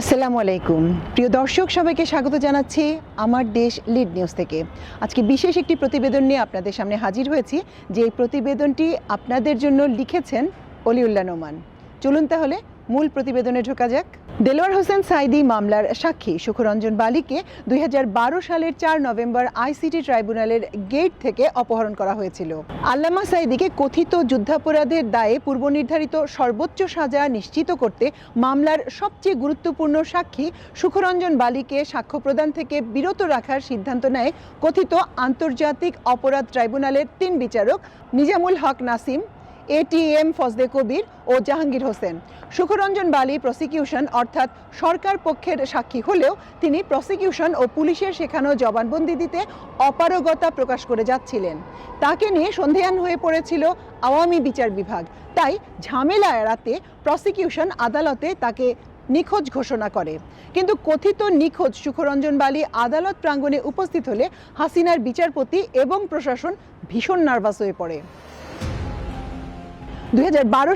আসসালামু আলাইকুম। প্রিয় দর্শক, সবাইকে স্বাগত জানাচ্ছি আমার দেশ লিড নিউজ থেকে। আজকে বিশেষ একটি প্রতিবেদন নিয়ে আপনাদের সামনে হাজির হয়েছি যে এই প্রতিবেদনটি আপনাদের জন্য লিখেছেন অলিউল্লা নোমান। চলুন তাহলে মূল প্রতিবেদনে ঢোকা যাক। দেলোয়ার হোসেন সাইদি মামলার সাক্ষী সুখরঞ্জন বালিকে দুই হাজার বারো সালের চার নভেম্বর আইসিটি ট্রাইব্যুনালের গেট থেকে অপহরণ করা হয়েছিল। আল্লামা সাইদিকে কথিত যুদ্ধাপরাধের দায়ে পূর্বনির্ধারিত সর্বোচ্চ সাজা নিশ্চিত করতে মামলার সবচেয়ে গুরুত্বপূর্ণ সাক্ষী সুখরঞ্জন বালিকে সাক্ষ্য প্রদান থেকে বিরত রাখার সিদ্ধান্ত নেয় কথিত আন্তর্জাতিক অপরাধ ট্রাইব্যুনালের তিন বিচারক নিজামুল হক নাসিম। এটিএম ফজদে কবির ও জাহাঙ্গীর হোসেন। সুখরঞ্জন বালি প্রসিকিউশন অর্থাৎ সরকার পক্ষের সাক্ষী হলেও তিনি প্রসিকিউশন ও পুলিশের শেখানো জবানবন্দি দিতে অপারগতা প্রকাশ করে যাচ্ছিলেন। তাকে নিয়ে সন্দেহান হয়ে পড়েছিল আওয়ামী বিচার বিভাগ। তাই ঝামেলা এড়াতে প্রসিকিউশন আদালতে তাকে নিখোঁজ ঘোষণা করে। কিন্তু কথিত নিখোঁজ সুখরঞ্জন বালি আদালত প্রাঙ্গণে উপস্থিত হলে হাসিনার বিচারপতি এবং প্রশাসন ভীষণ নার্ভাস হয়ে পড়ে। দুই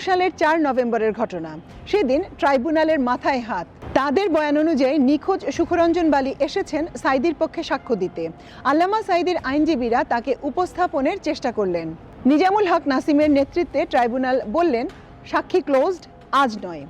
সালের চার নভেম্বরের ঘটনা। সেদিন ট্রাইব্যুনালের মাথায় হাত। তাদের বয়ান অনুযায়ী নিখোঁজ সুখরঞ্জন বালি এসেছেন সাইদির পক্ষে সাক্ষ্য দিতে। আল্লামা সাইদির আইনজীবীরা তাকে উপস্থাপনের চেষ্টা করলেন। নিজামুল হক নাসিমের নেতৃত্বে ট্রাইব্যুনাল বললেন, সাক্ষী ক্লোজড, আজ নয়।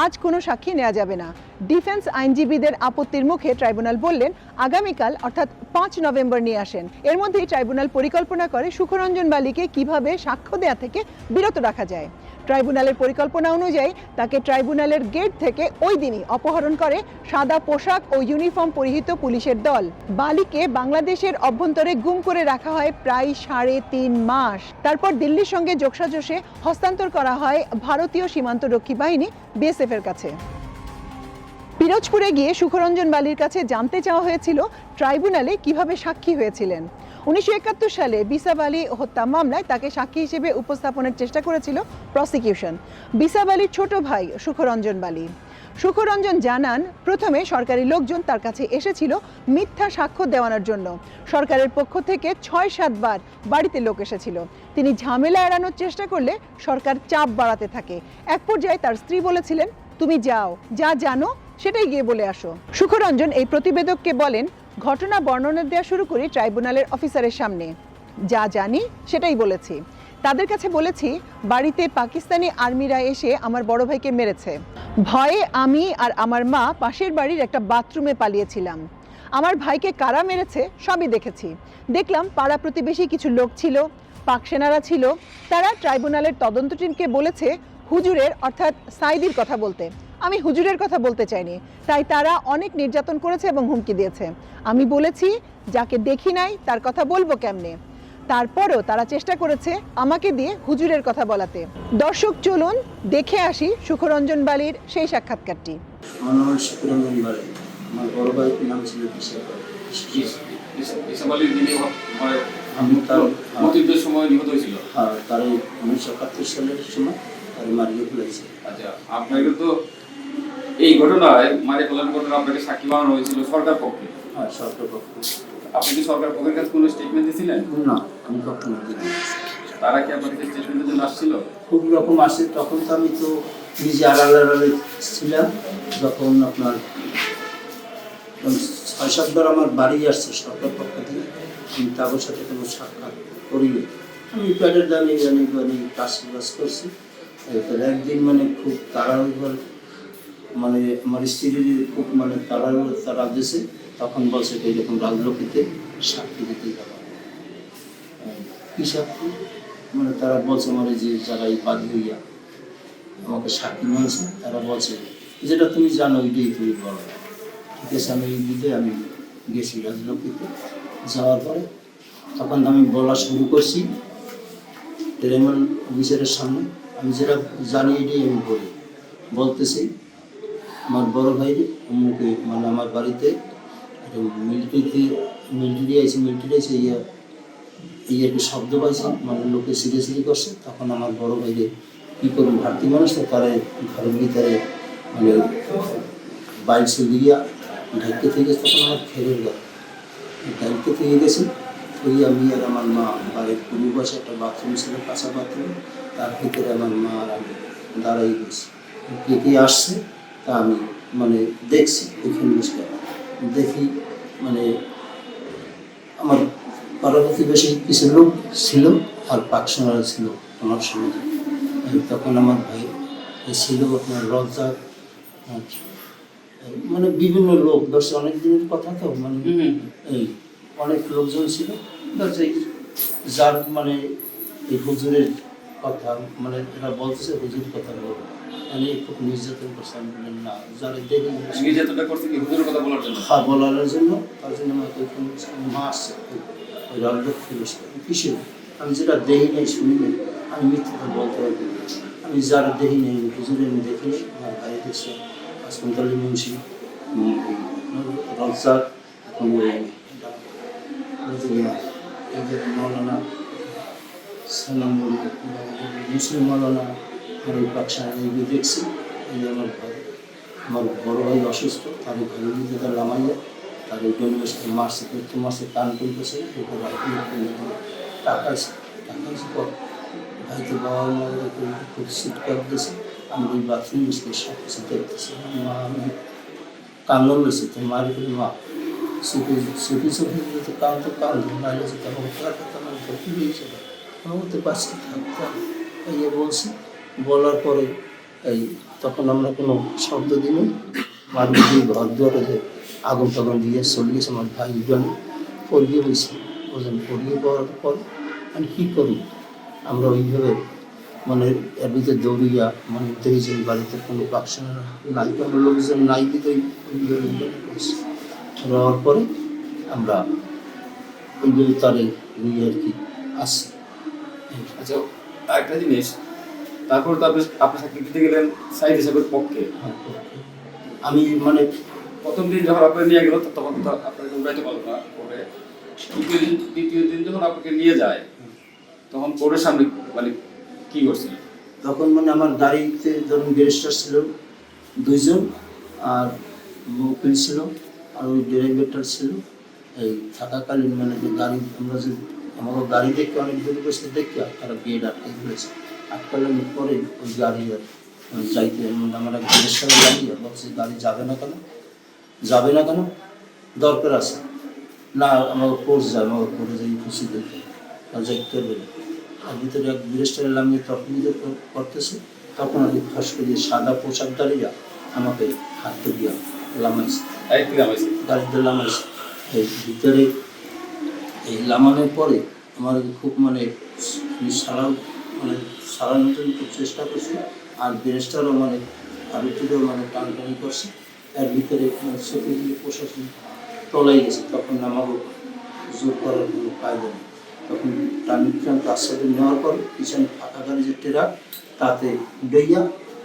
আজ কোনো সাক্ষী নেওয়া যাবে না। ডিফেন্স আইনজীবীদের আপত্তির মুখে ট্রাইব্যুনাল বললেন, আগামীকাল, অর্থাৎ পাঁচ নভেম্বর নিয়ে আসেন। এর মধ্যেই ট্রাইব্যুনাল পরিকল্পনা করে সুখরঞ্জন বালিকে কীভাবে সাক্ষ্য দেয়া থেকে বিরত রাখা যায়। ট্রাইব্যুনালের পরিকল্পনা অনুযায়ী তাকে ট্রাইব্যুনালের গেট থেকে ওই দিনই অপহরণ করে সাদা পোশাক ও ইউনিফর্ম পরিহিত পুলিশের দল। বালিকে বাংলাদেশের অভ্যন্তরে গুম করে রাখা হয় প্রায় সাড়ে তিন মাস। তারপর দিল্লির সঙ্গে যোগসাজশে হস্তান্তর করা হয় ভারতীয় সীমান্তরক্ষী বাহিনী বিএসএফ এর কাছে। পিরোজপুরে গিয়ে সুখরঞ্জন বালির কাছে জানতে চাওয়া হয়েছিল, ট্রাইব্যুনালে কীভাবে সাক্ষী হয়েছিলেন। উনিশশো একাত্তর সালে বিসাব আলী হত্যা মামলায় তাকে সাক্ষী হিসেবে উপস্থাপনের চেষ্টা করেছিল প্রসিকিউশন। বিসাব আলীর ছোট ভাই সুখরঞ্জন বালি। সুখরঞ্জন জানান, প্রথমে সরকারি লোকজন তার কাছে এসেছিল মিথ্যা সাক্ষ্য দেওয়ানোর জন্য। সরকারের পক্ষ থেকে ছয় সাতবার বাড়িতে লোক এসেছিল। তিনি ঝামেলা এড়ানোর চেষ্টা করলে সরকার চাপ বাড়াতে থাকে। এক পর্যায়ে তার স্ত্রী বলেছিলেন, তুমি যাও, যা জানো সেটাই গিয়ে বলে আসো। সুখরঞ্জন এই প্রতিবেদককে বলেন, ঘটনা বর্ণনা দেওয়া শুরু করি ট্রাইব্যুনালের অফিসারের সামনে। যা জানি, সেটাই বলেছি। তাদের কাছে বলেছি, বাড়িতে পাকিস্তানি আর্মিরা এসে আমার বড় ভাইকে মেরেছে। ভয়ে আমি আর আমার মা পাশের বাড়ির একটা বাথরুমে পালিয়েছিলাম। আমার ভাইকে কারা মেরেছে, সবই দেখেছি। দেখলাম পাড়া প্রতিবেশী কিছু লোক ছিল, পাক সেনারা ছিল। তারা ট্রাইব্যুনালের তদন্ত টিমকে বলেছে, হুজুরের, অর্থাৎ সাইদির কথা বলতে। আমি হুজুরের কথা বলতে চাইনি। তাই তারা অনেক নির্যাতন করেছে এবং হুমকি দিয়েছে। আমি বলেছি যাকে দেখি নাই তার কথা বলব কেমনে? তারপরও তারা চেষ্টা করেছে আমাকে দিয়ে হুজুরের কথা বলাতে। দর্শক চলুন দেখে আসি সুখরঞ্জন বালির সেই সাক্ষাৎকারটি। আমি তার মুক্তিযুদ্ধের সময় নিহত হয়েছিল। হ্যাঁ তার উনিশশো একাত্তর সালের সময় তার মারিয়ে ফেলেছে আচ্ছা আপনাকে তো এই ঘটনায় মারে ফেলার ঘটনা আপনাকে সাক্ষী বানানো হয়েছিল সরকার পক্ষে। হ্যাঁ সরকার পক্ষ। আপনি কি সরকার পক্ষের কাছে কোনো স্টেটমেন্ট দিয়েছিলেন না আমি কখনো দিইনি। তারা কি আপনার কাছে স্টেটমেন্টের জন্য আসছিল? খুব রকম আসে তখন তো আমি তো নিজে আড়ালে আড়ালে ছিলাম যখন আপনার ছয় সাতবার আমার বাড়ি আসছে সরকার পক্ষ থেকে আমি তাদের সাথে কোনো সাক্ষাৎ করিনি। আমি প্যাডের দামি জানি মানে কাজ বাজ করছি একদিন মানে খুব তাড়াহুড়ো মানে আমার স্ত্রীর খুব মানে তাড়াহুড়ো তারা দিয়েছে তখন বলছে যে এরকম রাজলক্ষীতে সাক্ষী দিতে যাব। কি সাক্ষী? মানে তারা বলছে মানে যে যারা এই বাদী হইয়া আমাকে সাক্ষী মানছে তারা বলছে, যেটা তুমি জানো ওইটাই তুমি বলো। ঠিক আছে, আমি এই আমি গেছি রাজলক্ষীতে যাওয়ার পরে তখন আমি বলা শুরু করছি ট্রেনম্যান অফিসারের সামনে। আমি যেটা জানি এটাই আমি বলি। বলতেছি আমার বড় ভাই, অমুকে মানে আমার বাড়িতে মিলিটারিতে মিলিটারি আছে মিলিটারি আছে, ইয়া এই একটু শব্দ পাইছে মানে লোকে সিরিয়াসলি করছে। তখন আমার বড় ভাইরে কী করব, ভারতীয় মানুষ তো তারে ঘরের ভিতরে মানে চলে গিয়া ঢাকতে থেকে তখন আমার ফেরের গেল ঢাকতে থেকে গেছে, ওই আমি আর আমার মা, বাড়ির পূর্ব পাশে একটা বাথরুম ছিল, কাঁচা বাথরুম তার ভিতরে আমার মা আর আমি দাঁড়াই গেছি। কে কে আসছে তা আমি মানে দেখছি ওইখানে বসে দেখি মানে আমার পাড়া প্রতিবেশী কিছু লোক ছিল আর পাকশনারা ছিল আমার এই তখন আমার ভাই ছিল আপনার আর মানে বিভিন্ন লোক দশ অনেক দিনের কথা তো মানে এই অনেক লোকজন ছিল। ধর এই যার মানে এই হুজুরের কথা মানে এরা বলতেছে হুজুর কথা বলব মানে খুব নির্যাতন করছে আমি না যারা দেখে নির্যাতনটা করছে কি? হুজুরের কথা বলার জন্য? খা বলার জন্য। তার জন্য আমাকে ওইখানে মাস ওই ফিরেছিল কিসের? আমি যেটা দেখি নাই শুনি নাই আমি মিথ্যাটা বলতে পারব আমি যারা দেখি নাই হুজুরে আমি দেখিনি আমার ভাই দেখছে মুন্সি। ওই মৌলানা সালাম মুসলিম মৌলানা আর ওই পাকশাহ এইগুলো দেখছি। এই আমার ঘর। আমার বড় ভাই অসুস্থ তার ঘরের মধ্যে তার লামাইয়া তার ওই জন্মের মাসে প্রত্যেক মাসে টান করতেছে টাকা আছে। টাকা আছে পর ভাই বাবা মা সিট করতেছে আমি ওই বাথরুম বসে সব কিছু দেখতেছি। মা আমি কান্দন রয়েছে, তো মারি মা। সুখে সুখে সুখে যদি কান্দতে কান্দ নাইলে যে তখন টাকা তোমার ভর্তি হয়েছে? আমার তো পাশে থাকতাম এই বলছি বলার পরে এই তখন আমরা কোনো শব্দ দিই মারুতি দিয়ে ঘর দুয়ারে আগুন টাগুন দিয়ে চলে গেছে, আমার ভাই জন পড়িয়ে বলছে ওজন পড়িয়ে পড়ার পর আমি কী করি আমরা ওইভাবে মানে এর ভিতরে দৌড়িয়া মানে দেখেছি বাড়িতে কোনো বাক্স নাই, কোনো লোকজন নাই করছি। রওয়ার পরে আমরা ওইভাবে তারে নিয়ে আর কি আসি। আচ্ছা একটা জিনিস তারপর তো আপনি আপনি চাকরি দিতে গেলেন সাইড হিসাবের পক্ষে। আমি মানে প্রথম দিন যখন আপনাকে নিয়ে গেল, তখন তো আপনাকে উঠাইতে পারল না করে দ্বিতীয় দিন দ্বিতীয় দিন যখন আপনাকে নিয়ে যায়, তখন কোর্টের সামনে মানে কি করছিলেন তখন মানে আমার গাড়িতে ধরুন গ্যারেস্টার ছিল দুইজন, আর উকিল ছিল, আর ওই ড্রাইভারটা ছিল। এই থাকাকালীন মানে যে গাড়ি, আমরা যে আমাকে গাড়ি দেখে অনেক দূরে বসে দেখি তারা গেট আটকে ফেলেছে আটকালেন পরে ওই গাড়ি যাইতে মানে আমার এক ব্যারিস্টারে লাগিয়ে বলছে গাড়ি যাবে না কেন? যাবে না কেন? দরকার আছে। না আমাকে কোর্স যায় আমাকে কোর্টে যাই খুশি দেখতে আর যাইতে পারবে না আর ভিতরে এক ব্যারিস্টারে নামিয়ে বিতর্ক করতেছে তখন আমি ফাঁস করিয়ে সাদা পোশাকধারীরা আমাকে হাত দিয়া লামাইছে। গাড়িতে লামাইছে? এই ভিতরে এই লামানোর পরে আমার খুব মানে সারা মানে সারানোর জন্য খুব চেষ্টা করছি। আর ব্যারিস্টারও মানে একটু মানে টানটানি করছে। এর ভিতরে মানে দিয়ে প্রশাসন টলাই গেছে তখন আমাকে জোর করার কোনো কায়দা নেই। তখন টানিক্রান্ত আশ্রয় নেওয়ার পর পিছনে ফাঁকা গাড়ি যে ট্রাক তাতে উড়াইয়া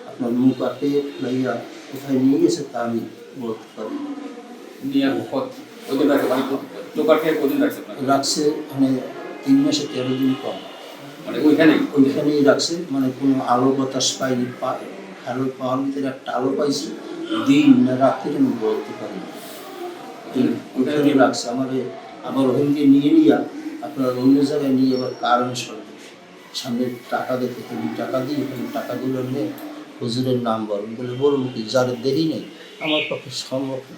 আপনার মুখ আটকে লাইয়া কোথায় নিয়ে গেছে তা আমি বলতে পারি রাখছে মানে রাখছে মানে তিন মাসে তেরো দিন কম। ওইখানেই ওইখানেই রাখছে মানে কোনো আলো বাতাস পাইনি আলো পাওয়ার ভিতরে একটা আলো পাইছি দিন না রাত্রে আমি বলতে পারি ওইখানে রাখছে আমার আবার ওখানকে নিয়ে নিয়া আপনার অন্য জায়গায় নিয়ে আবার কারণ সরবে সামনে টাকা দেখে তুমি টাকা দিই ওখানে টাকাগুলো নিয়ে হুজুরের নাম বল বলে বলব কি যারা দেরি নেই আমার পক্ষে সম্ভব না।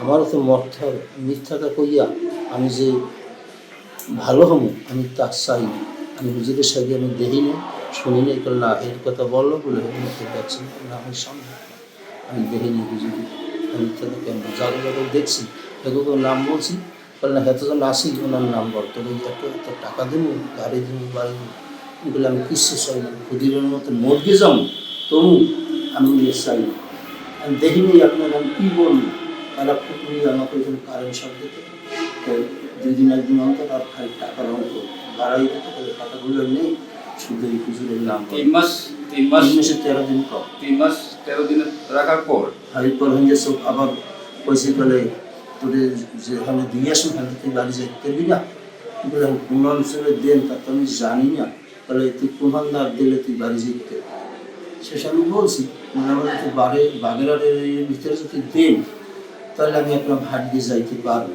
আমারও তো হবে। মিথ্যাটা কইয়া আমি যে ভালো হব আমি তা চাই না। আমি হুজুরের সাথে আমি দেখি না, শুনি না না, এর কথা বলল বলে মুখে যাচ্ছে না আমি সম্ভব না। আমি দেখিনি হুজুর আমি তাদের আমি যাদের যাদের দেখছি। এগুলো নাম বলছি, বলে না, এতজন আসি ওনার নাম বল। এই এত এত টাকা দেবো গাড়ি দেবো বাড়ি দেবো এগুলো আমি কিচ্ছু চাই না। ক্ষুদিরের মতো মর্গে যাব, তবু আমি চাই না। আমি দেখিনি আপনার আমি কী বলব তারা খুব আমাকে কারেন্ট সব দিতে দুই দিন, একদিন অন্তর আর খালি টাকার অঙ্ক বাড়াই নেই শুধু এই হুজুরের নাম তিন মাস তিন মাস তেরো দিন তিন মাস তেরো দিন রাখার পর। এরপর হয়ে সব আবার পয়সা তোদের যেখানে দিয়ে আসুন থেকে বাড়ি যেতে পারবি না? বলে কোন অঞ্চলে দেন তা তো আমি জানি না। তাহলে তুই কোন দিলে তুই বাড়ি যেতে শেষ আমি বলছি মানে বাগেরহাটের ভিতরে যদি দেন তাহলে আমি আপনার ভাট দিয়ে যাইতে পারব।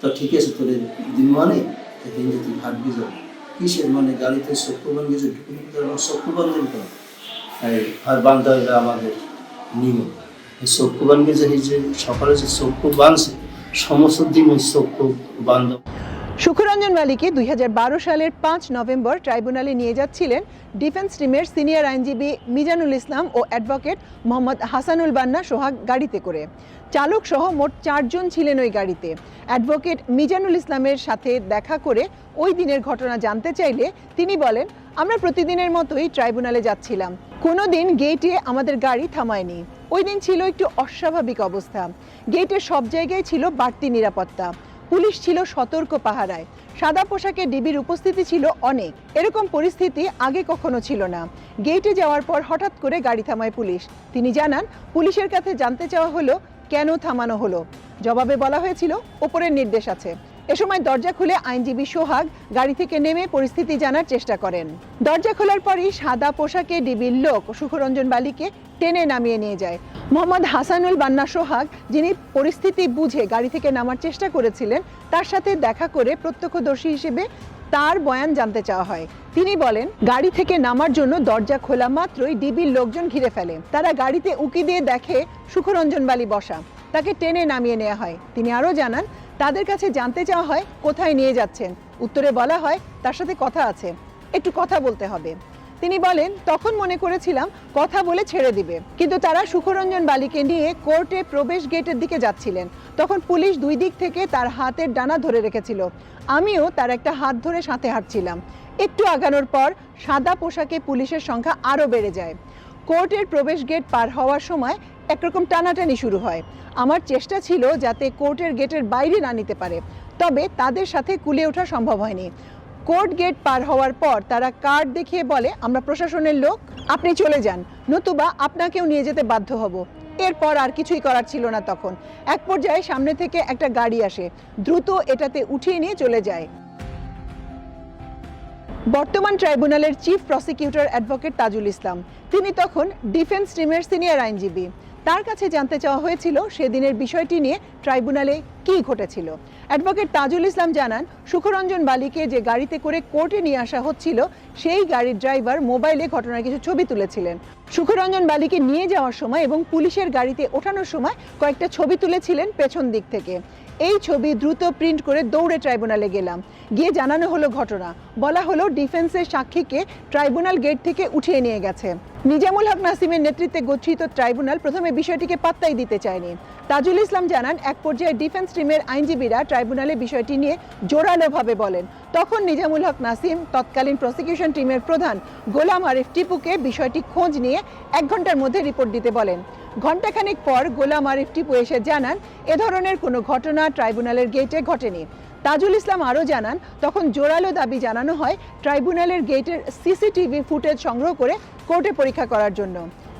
তো ঠিক আছে তোর দিন মানে তুই ভাট কিসের? মানে গাড়িতে শত্রুবান গেছে ঢুকে কেন? এই আর বান্ধা আমাদের নিয়ম। এই যে এই যে সকালে যে চক্ষু বানছে সমস্ত দিন ওই চক্ষু বান্ধ সুখরঞ্জন বালিকে দুই সালের পাঁচ নভেম্বর ট্রাইব্যুনালে নিয়ে যাচ্ছিলেন ডিফেন্স টিমের সিনিয়র আইনজীবী মিজানুল ইসলাম ও অ্যাডভোকেট মোহাম্মদ হাসানুল বান্না সোহাগ গাড়িতে করে। চালক সহ মোট চারজন ছিলেন ওই গাড়িতে। অ্যাডভোকেট মিজানুল ইসলামের সাথে দেখা করে ওই দিনের ঘটনা জানতে চাইলে তিনি বলেন, আমরা প্রতিদিনের মতোই ট্রাইব্যুনালে যাচ্ছিলাম। কোনো দিন গেটে আমাদের গাড়ি থামায়নি। ওই দিন ছিল একটু অস্বাভাবিক অবস্থা। গেটের সব জায়গায় ছিল বাড়তি নিরাপত্তা। পুলিশ ছিল সতর্ক পাহারায়। সাদা পোশাকে ডিবির উপস্থিতি ছিল অনেক। এরকম পরিস্থিতি আগে কখনো ছিল না। গেটে যাওয়ার পর হঠাৎ করে গাড়ি থামায় পুলিশ। তিনি জানান, পুলিশের কাছে জানতে চাওয়া হলো, কেন থামানো হলো? জবাবে বলা হয়েছিল, ওপরের নির্দেশ আছে। এ সময় দরজা খুলে আইনজীবী সোহাগ গাড়ি থেকে নেমে পরিস্থিতি জানার চেষ্টা করেন। দরজা খোলার পরই সাদা পোশাকে ডিবির লোক সুখরঞ্জন বালিকে টেনে নামিয়ে নিয়ে যায়। মোহাম্মদ হাসানুল বান্না সোহাগ, যিনি পরিস্থিতি বুঝে গাড়ি থেকে নামার চেষ্টা করেছিলেন, তার সাথে দেখা করে প্রত্যক্ষদর্শী হিসেবে তার বয়ান জানতে চাওয়া হয়। তিনি বলেন, গাড়ি থেকে নামার জন্য দরজা খোলা মাত্রই ডিবির লোকজন ঘিরে ফেলে। তারা গাড়িতে উকি দিয়ে দেখে সুখরঞ্জন বালি বসা। তাকে টেনে নামিয়ে নেওয়া হয়। তিনি আরও জানান তাদের কাছে জানতে চাওয়া হয়, কোথায় নিয়ে যাচ্ছেন। উত্তরে বলা হয়, তার সাথে কথা আছে। একটু কথা বলতে হবে। তিনি বলেন, তখন মনে করেছিলাম কথা বলে ছেড়ে দিবে। কিন্তু তারা সুখরঞ্জন বালিকে নিয়ে কোর্টে প্রবেশ গেটের দিকে যাচ্ছিলেন। তখন পুলিশ দুই দিক থেকে তার হাতের ডানা ধরে রেখেছিল। আমিও তার একটা হাত ধরে সাথে হাঁটছিলাম। একটু আগানোর পর সাদা পোশাকে পুলিশের সংখ্যা আরও বেড়ে যায়। কোর্টের প্রবেশ গেট পার হওয়ার সময় একরকম টানাটানি শুরু হয়। আমার চেষ্টা ছিল যাতে কোর্টের গেটের বাইরে না নিতে পারে, তবে তাদের সাথে কুলে ওঠা সম্ভব হয়নি। কোর্ট গেট পার হওয়ার পর তারা কার্ড দেখিয়ে বলে, আমরা প্রশাসনের লোক, আপনি চলে যান। নতুবা আপনাকেও নিয়ে যেতে বাধ্য হব। এরপর আর কিছুই করার ছিল না তখন। এক পর্যায়ে সামনে থেকে একটা গাড়ি আসে। দ্রুত এটাতে উঠিয়ে নিয়ে চলে যায়। বর্তমান ট্রাইব্যুনালের chief prosecutor advocate Tajul Islam. তিনি তখন ডিফেন্স টিমের সিনিয়র আইনজীবী। তার কাছে জানতে চাওয়া হয়েছিল সেদিনের বিষয়টি নিয়ে ট্রাইব্যুনালে কি ঘটেছিল। অ্যাডভোকেট তাজুল ইসলাম জানান, সুখরঞ্জন বালিকে যে গাড়িতে করে কোর্টে নিয়ে আসা হচ্ছিল, সেই গাড়ির ড্রাইভার মোবাইলে ঘটনার কিছু ছবি তুলেছিলেন। সুখরঞ্জন বালিকে নিয়ে যাওয়ার সময় এবং পুলিশের গাড়িতে ওঠানোর সময় কয়েকটা ছবি তুলেছিলেন পেছন দিক থেকে। এই ছবি দ্রুত প্রিন্ট করে দৌড়ে ট্রাইব্যুনালে গেলাম। গিয়ে জানানো হলো ঘটনা। বলা হলো ডিফেন্সের সাক্ষীকে ট্রাইব্যুনাল গেট থেকে উঠিয়ে নিয়ে গেছে। নিজামুল হক নাসিমের নেতৃত্বে গঠিত ট্রাইব্যুনাল প্রথমে বিষয়টিকে পাত্তাই দিতে চায়নি। তাজুল ইসলাম জানান, এক পর্যায়ে ডিফেন্স টিমের আইনজীবীরা ট্রাইব্যুনালে বিষয়টি নিয়ে জোরালোভাবে বলেন। তখন নিজামুল হক নাসিম, তৎকালীন প্রসিকিউশন টিমের প্রধান গোলাম আরিফ টিপুকে বিষয়টি খোঁজ নিয়ে এক ঘণ্টার মধ্যে রিপোর্ট দিতে বলেন। ঘণ্টাখানেক পর গোলাম আরিফ টিপু এসে জানান, এ ধরনের কোনো ঘটনা ট্রাইব্যুনালের গেটে ঘটেনি। তাজুল ইসলাম আরও জানান, তখন জোরালো দাবি জানানো হয় ট্রাইব্যুনালের গেটের সিসিটিভি ফুটেজ সংগ্রহ করে কোর্টে পরীক্ষা করার জন্য।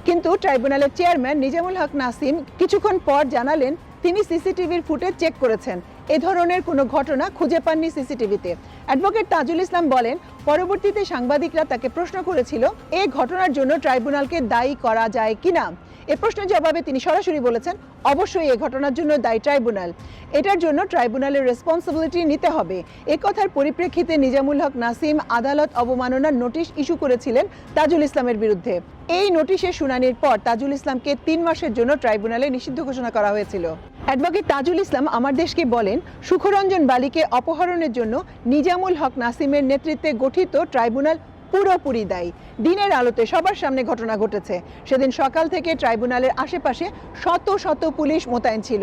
কিন্তু ট্রাইব্যুনালের চেয়ারম্যান নিজামুল হক নাসিম কিছুক্ষণ পর জানালেন, তিনি সিসিটিভির ফুটেজ চেক করেছেন। এ ধরনের কোনো ঘটনা খুঁজে পাননি সিসিটিভিতে। অ্যাডভোকেট তাজুল ইসলাম বলেন, পরবর্তীতে সাংবাদিকরা তাকে প্রশ্ন করেছিল এই ঘটনার জন্য ট্রাইব্যুনালকে দায়ী করা যায় কিনা। এ প্রশ্নের জবাবে তিনি সরাসরি বলেছেন, অবশ্যই এ ঘটনার জন্য দায়ী ট্রাইব্যুনাল। এটার জন্য ট্রাইব্যুনালের রেসপন্সিবিলিটি নিতে হবে। এ কথার পরিপ্রেক্ষিতে নিজামুল হক নাসিম আদালত অবমাননার নোটিশ ইস্যু করেছিলেন তাজুল ইসলামের বিরুদ্ধে। এই নোটিশের শুনানির পর তাজুল ইসলামকে তিন মাসের জন্য ট্রাইব্যুনালে নিষিদ্ধ ঘোষণা করা হয়েছিল। অ্যাডভোকেট তাজুল ইসলাম আমার দেশকে বলেন, সুখরঞ্জন বালিকে অপহরণের জন্য নিজামুল হক নাসিমের নেতৃত্বে গঠিত ট্রাইব্যুনাল পুরোপুরি দায়ী। দিনের আলোতে সবার সামনে ঘটনা ঘটেছে। সেদিন সকাল থেকে ট্রাইব্যুনালের আশেপাশে শত শত পুলিশ মোতায়েন ছিল।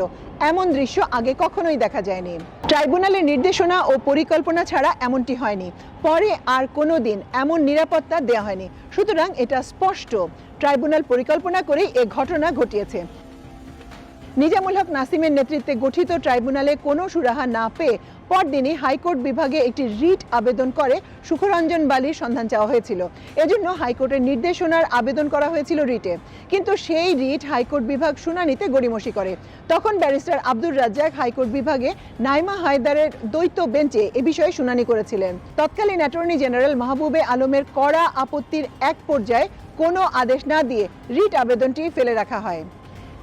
এমন দৃশ্য আগে কখনোই দেখা যায়নি। ট্রাইব্যুনালের নির্দেশনা ও পরিকল্পনা ছাড়া এমনটি হয়নি। পরে আর কোনো দিন এমন নিরাপত্তা দেওয়া হয়নি। সুতরাং এটা স্পষ্ট। ট্রাইব্যুনাল পরিকল্পনা করেই এ ঘটনা ঘটিয়েছে। নিজামুল হক নাসিমের নেতৃত্বে গঠিত ট্রাইব্যুনালে কোনো সুরাহা না পেয়ে পরদিনই হাইকোর্ট বিভাগে একটি রিট আবেদন করে সুখরঞ্জন বালির সন্ধান চাওয়া হয়েছিল। এজন্য হাইকোর্টের নির্দেশনার আবেদন করা হয়েছিল রিটে। কিন্তু সেই রিট হাইকোর্ট বিভাগ শুনানিতে গড়িমসি করে। তখন ব্যারিস্টার আব্দুর রাজ্জাক হাইকোর্ট বিভাগে নাইমা হায়দারের দ্বৈত বেঞ্চে এ বিষয়ে শুনানি করেছিলেন। তৎকালীন অ্যাটর্নি জেনারেল মাহবুবে আলমের কড়া আপত্তির এক পর্যায়ে কোনো আদেশ না দিয়ে রিট আবেদনটি ফেলে রাখা হয়।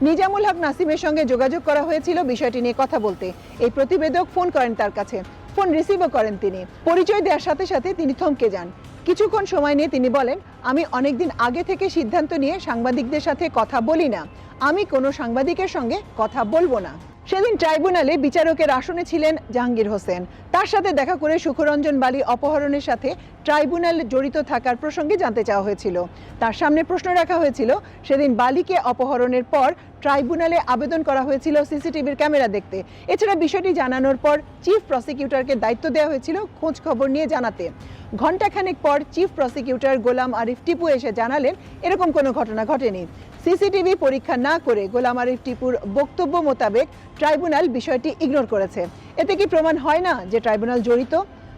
নিজামুল হক নাসিমের সঙ্গে যোগাযোগ করা হয়েছিল বিষয়টি নিয়ে কথা বলতে। এই প্রতিবেদক ফোন করেন তার কাছে। ফোন রিসিভও করেন তিনি। পরিচয় দেওয়ার সাথে সাথে তিনি থমকে যান। কিছুক্ষণ সময় নিয়ে তিনি বলেন, আমি অনেকদিন আগে থেকে সিদ্ধান্ত নিয়ে সাংবাদিকদের সাথে কথা বলি না। আমি কোনো সাংবাদিকের সঙ্গে কথা বলব না। সেদিন ট্রাইব্যুনালে বিচারকের আসনে ছিলেন জাহাঙ্গীর হোসেন। তার সাথে দেখা করে সুখরঞ্জন বালি অপহরণের সাথে ট্রাইব্যুনাল জড়িত থাকার প্রসঙ্গে জানতে চাওয়া হয়েছিল। তার সামনে প্রশ্ন রাখা হয়েছিল, সেদিন বালিকে অপহরণের পর ট্রাইব্যুনালে আবেদন করা হয়েছিল সিসিটিভির ক্যামেরা দেখতে। এছাড়া বিষয়টি জানানোর পর চিফ প্রসিকিউটরকে দায়িত্ব দেওয়া হয়েছিল খোঁজ খবর নিয়ে জানাতে। ঘণ্টাখানেক পর চিফ প্রসিকিউটর গোলাম আরিফ টিপু এসে জানালেন, এরকম কোনো ঘটনা ঘটেনি। সিসিটিভি পরীক্ষা না করে গোলাম আরিফ টিপুর বক্তব্য মোতাবেক ট্রাইব্যুনাল বিষয়টি ইগনোর করেছে। এতে কি প্রমাণ হয় না যে ট্রাইব্যুনাল জড়িত?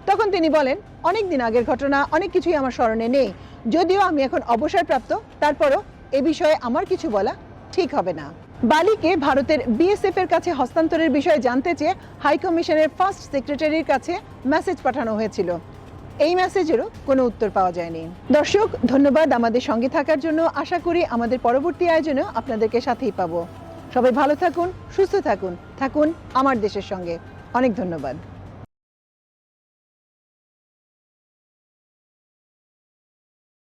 তখন তিনি বলেন, অনেক দিন আগের ঘটনা, অনেক কিছুই আমার স্মরণে নেই। যদিও আমি এখন অবসরপ্রাপ্ত, তারপরও এ বিষয়ে আমার কিছু বলা ঠিক হবে না। বালিকে ভারতের বিএসএফ এর কাছে হস্তান্তরের বিষয়ে জানতে চেয়ে হাইকমিশনের ফার্স্ট সেক্রেটারির কাছে মেসেজ পাঠানো হয়েছিল। এই মেসেজেরও কোনো উত্তর পাওয়া যায়নি। দর্শক, ধন্যবাদ আমাদের সঙ্গে থাকার জন্য। আশা করি আমাদের পরবর্তী আয়োজনেও আপনাদেরকে সাথেই পাবো। সবাই ভালো থাকুন, সুস্থ থাকুন। থাকুন আমার দেশের সঙ্গে। অনেক ধন্যবাদ।